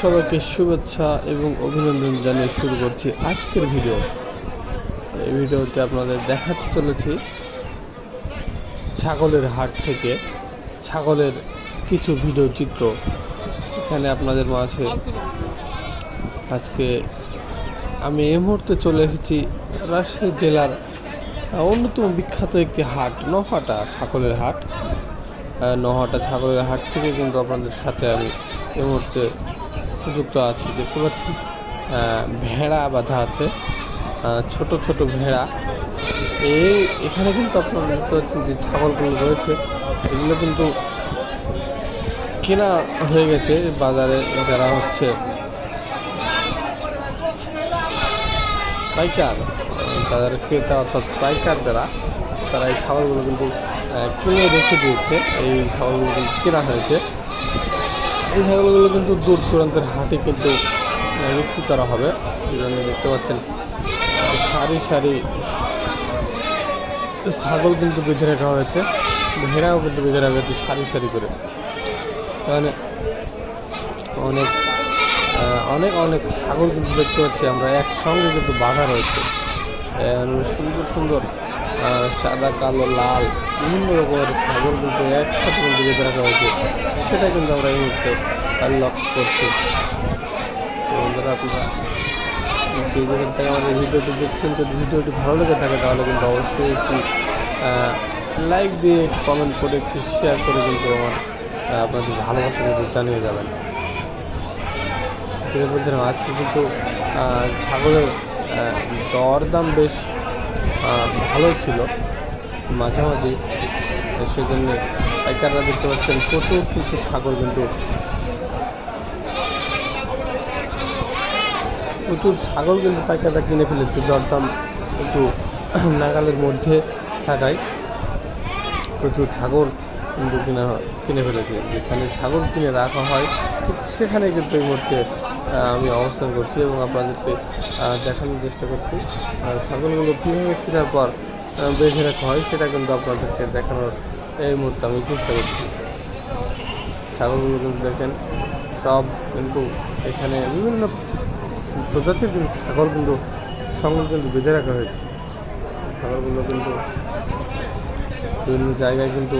সবাইকে শুভেচ্ছা এবং অভিনন্দন জানিয়ে শুরু করছি আজকের ভিডিও। এই ভিডিওতে আপনাদের দেখাতে চলেছি ছাগলের হাট থেকে ছাগলের কিছু ভিডিও চিত্র। এখানে আপনাদের মাঝে আজকে আমি এই মুহূর্তে চলে এসেছি রাজশাহী জেলার অন্যতম বিখ্যাত একটি হাট, নহাটা ছাগলের হাট। নহাটা ছাগলের হাট থেকে কিন্তু আপনাদের সাথে আমি এই মুহূর্তে যুক্ত আছে, দেখতে পাচ্ছি ভেড়া বাঁধা আছে ছোট ছোট ভেড়া। এই এখানে কিন্তু আপনারা দেখতে পাচ্ছেন যে ছাগলগুলো রয়েছে, এগুলো কিন্তু কেনা হয়ে গেছে বাজারে যারা হচ্ছে পাইকার তাদের ক্রেতা অর্থাৎ পাইকার যারা, তারা এই ছাগলগুলো কিন্তু কিনে রেখে দিয়েছে। এই ছাগলগুলো কিন্তু কেনা হয়েছে। এই ছাগলগুলো কিন্তু দূর দূরান্তের হাটে কিন্তু বিক্রি করা হবে। এই দেখতে পাচ্ছেন, সারি সারি ছাগল কিন্তু বেঁধে রাখা হয়েছে। ভেড়াও কিন্তু বেঁধে রাখা হয়েছে সারি সারি করে। মানে অনেক অনেক অনেক ছাগল কিন্তু দেখতে পাচ্ছি আমরা। একসঙ্গে কিন্তু বাঁধা রয়েছে। সুন্দর সুন্দর সাদা, কালো, লাল, বিভিন্ন রকমের ছাগল কিন্তু একসাথে কিন্তু বেঁধে রাখা হয়েছে সেটা কিন্তু আমরা এই মুহূর্তে লক্ষ্য করছি। বন্ধুরা, আপনারা যে যেখান থেকে আমাদের ভিডিওটি দেখছেন, যদি ভিডিওটি ভালো লেগে থাকে, তাহলে কিন্তু অবশ্যই একটি লাইক দিয়ে কমেন্ট করে, একটি শেয়ার করে কিন্তু আমার আপনাদের ভালোবাসা কিন্তু জানিয়ে যাবেন। যেটা বলছিলাম আজকে কিন্তু ছাগলের দরদাম বেশ ভালো ছিল মাঝামাঝি সেজন্য পাইকাররা দেখতে পাচ্ছেন প্রচুর কিছু ছাগল কিন্তু প্রচুর ছাগল কিন্তু পাইকাররা কিনে ফেলেছে, দরদাম একটু নাগালের মধ্যে থাকায়। প্রচুর ছাগল কিন্তু কিনা, কিনে ফেলেছে। যেখানে ছাগল কিনে রাখা হয়, ঠিক সেখানে কিন্তু এই মুহূর্তে আমি অবস্থান করছি এবং আপনাদেরকে দেখানোর চেষ্টা করছি। আর ছাগলগুলো কীভাবে কেনার পর বেঁধে রাখা হয়, সেটা কিন্তু আপনাদেরকে দেখানোর এই মুহূর্তে আমি চেষ্টা করছি। ছাগলগুলো কিন্তু দেখেন, সব কিন্তু এখানে বিভিন্ন প্রজাতির কিন্তু ছাগল কিন্তু সঙ্গে কিন্তু বেঁধে রাখা হয়েছে। ছাগলগুলো কিন্তু বিভিন্ন জায়গায় কিন্তু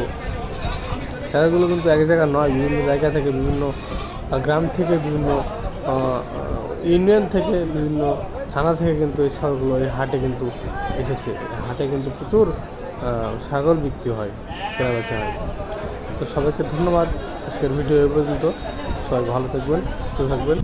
ছাগলগুলো কিন্তু এক জায়গা নয়, বিভিন্ন জায়গা থেকে বিভিন্ন গ্রাম থেকে বিভিন্ন ইউনিয়ন থেকে বিভিন্ন থানা থেকে কিন্তু এই ছাগলগুলো এই হাটে কিন্তু এসেছে। হাটে কিন্তু প্রচুর ছাগল বিক্রি হয়, কেনা বেচা হয়। তো সবাইকে ধন্যবাদ। আজকের ভিডিও এ পর্যন্ত। সবাই ভালো থাকবেন, সুস্থ থাকবেন।